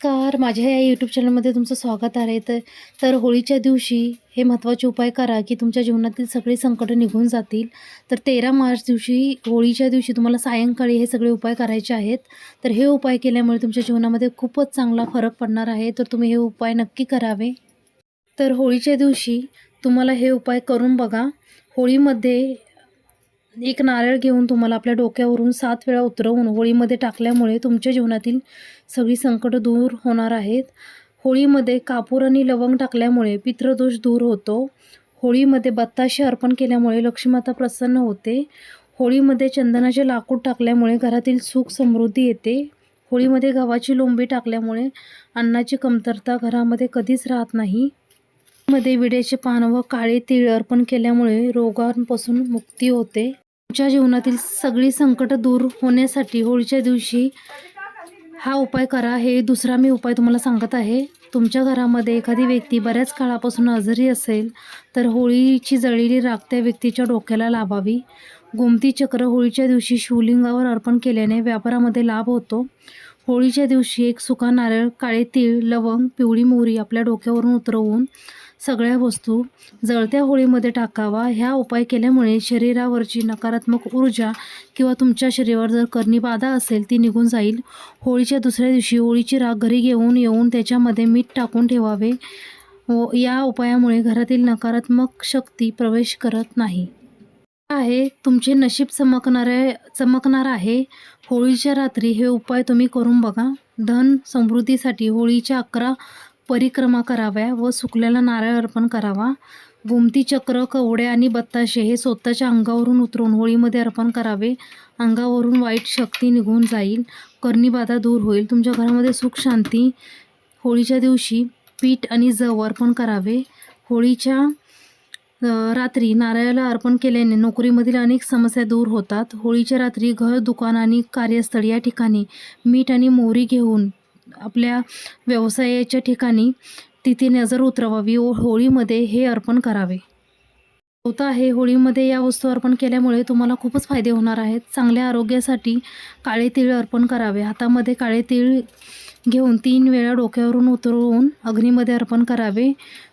नमस्कार. माझ्या या यूट्यूब चॅनलमध्ये तुमचं स्वागत आहे. तर तर होळीच्या दिवशी हे महत्त्वाचे उपाय करा की तुमच्या जीवनातील सगळी संकटं निघून जातील. तर तेरा मार्च दिवशी होळीच्या दिवशी तुम्हाला सायंकाळी हे सगळे उपाय करायचे आहेत. तर हे उपाय केल्यामुळे तुमच्या जीवनामध्ये खूपच चांगला फरक पडणार आहे. तर तुम्ही हे उपाय नक्की करावे. तर होळीच्या दिवशी तुम्हाला हे उपाय करून बघा. होळीमध्ये एक नारळ घेऊन तुम्हाला आपल्या डोक्यावरून सात वेळा उतरवून होळीमध्ये टाकल्यामुळे तुमच्या जीवनातील सगळी संकट दूर होणार आहेत. होळीमध्ये कापूर आणि लवंग टाकल्यामुळे पितृदोष दूर होतो. होळीमध्ये बत्ताशे अर्पण केल्यामुळे लक्ष्मीमाता प्रसन्न होते. होळीमध्ये चंदनाचे लाकूड टाकल्यामुळे घरातील सुख समृद्धी येते. होळीमध्ये गव्हाची लोंबी टाकल्यामुळे अन्नाची कमतरता घरामध्ये कधीच राहत नाही. मध्ये विड्याचे पान व काळे तीळ अर्पण केल्यामुळे रोगांपासून मुक्ती होते. तुमच्या जीवनातील सगळी संकट दूर होण्यासाठी होळीच्या दिवशी हा उपाय करा. हे दुसरा मी उपाय तुम्हाला सांगत आहे. तुमच्या घरामध्ये एखादी व्यक्ती बऱ्याच काळापासून आजारी असेल तर होळीची जळलेली राख त्या व्यक्तीच्या डोक्याला लावावी गोमती चक्र होळीच्या दिवशी शिवलिंगावर अर्पण केल्याने व्यापारामध्ये लाभ होतो. होळीच्या दिवशी एक सुका नारळ काळे तीळ लवंग पिवळी मोहरी आपल्या डोक्यावरून उतरवून सगळ्या वस्तू जळत्या होळीमध्ये टाकावा. ह्या उपाय केल्यामुळे शरीरावरची नकारात्मक ऊर्जा किंवा तुमच्या शरीरावर जर करणी बाधा असेल ती निघून जाईल. होळीच्या दुसऱ्या दिवशी होळीची राख घरी घेऊन येऊन त्याच्यामध्ये मीठ टाकून ठेवावे. व या उपायामुळे घरातील नकारात्मक शक्ती प्रवेश करत नाही. आहे तुमचे नशीब चमकणारे चमकणार आहे. होळीच्या रात्री हे उपाय तुम्ही करून बघा. धन समृद्धीसाठी होळीच्या अकरा परिक्रमा कराव्या व सुकलेला नारळ अर्पण करावा. गोमती चक्र कवडे आणि बत्ताशे हे स्वतःच्या अंगावरून उतरून होळीमध्ये अर्पण करावे. अंगावरून वाईट शक्ती निघून जाईल. कर्णीबाधा दूर होईल. तुमच्या घरामध्ये सुख शांती होळीच्या दिवशी पीठ आणि जव अर्पण करावे. होळीच्या रात्री नारळाला अर्पण केल्याने नोकरीमधील अनेक समस्या दूर होतात. होळीच्या रात्री घर दुकान आणि कार्यस्थळ या ठिकाणी मीठ आणि मोहरी घेऊन आपल्या व्यवसायाच्या ठिकाणी तिथे नजर उतरवावी. व होळीमध्ये हे अर्पण करावे. होतं आहे. होळीमध्ये या वस्तू अर्पण केल्यामुळे तुम्हाला खूपच फायदे होणार आहेत. चांगल्या आरोग्यासाठी काळे तीळ अर्पण करावे. हातामध्ये काळे तीळ घेऊन तीन वेळा डोक्यावरून उतरवून अग्नीमध्ये अर्पण करावे.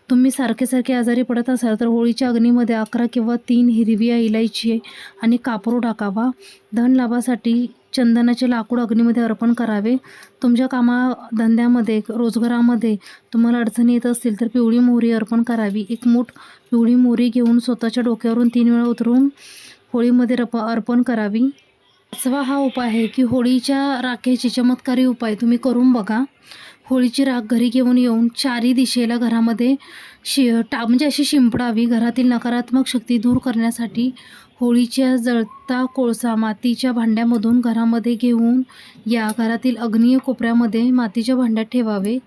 तुम्ही सारखे सारखे आजारी पडत असाल तर होळीच्या अग्नीमध्ये अकरा किंवा तीन हिरव्या इलायची आणि कापूर टाकावा. धन लाभासाठी चंदनाचे लाकूड अग्नीमध्ये अर्पण करावे. तुमच्या कामा धंद्यामध्ये रोजगारामध्ये तुम्हाला अडचणी येत असतील तर पिवळी मोहरी अर्पण करावी. एक मूठ पिवळी मोहरी घेऊन स्वतःच्या डोक्यावरून तीन वेळा उतरून होळीमध्ये रप अर्पण करावी. पाचवा हा उपाय आहे की होळीच्या राखेचे चमत्कारी उपाय तुम्ही करून बघा. होळीची राख घरी घेऊन येऊन चारी दिशेला घरामध्ये शि टा म्हणजे अशी शिंपडावी. घरातील नकारात्मक शक्ती दूर करण्यासाठी होळीच्या जळता कोळसा मातीच्या भांड्यामधून घरामध्ये घेऊन या घरातील अग्नीय कोपऱ्यामध्ये मातीच्या भांड्यात ठेवावे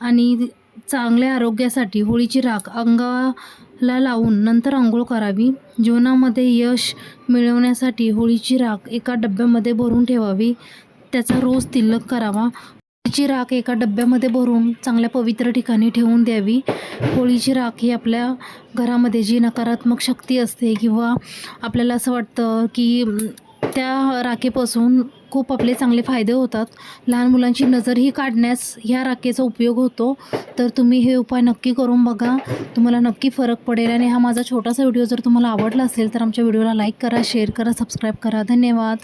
आणि चांगल्या आरोग्यासाठी होळीची राख अंगाला लावून नंतर आंघोळ करावी. जीवनामध्ये यश मिळवण्यासाठी होळीची राख एका डब्यामध्ये भरून ठेवावी. त्याचा रोज तिलक करावा. होळीची राख एका डब्यामध्ये भरून चांगल्या पवित्र ठिकाणी ठेवून द्यावी. होळीची राख ही आपल्या घरामध्ये जी नकारात्मक शक्ती असते किंवा आपल्याला असं वाटतं की त्या राखेपासून खूप आपले चांगले फायदे होतात. लहान मुलांची नजरही काढण्यास ह्या राखेचा उपयोग होतो. तर तुम्ही हे उपाय नक्की करून बघा. तुम्हाला नक्की फरक पडेल आणि हा माझा छोटासा व्हिडिओ जर तुम्हाला आवडला असेल तर आमच्या व्हिडिओला लाईक करा शेअर करा सबस्क्राईब करा. धन्यवाद.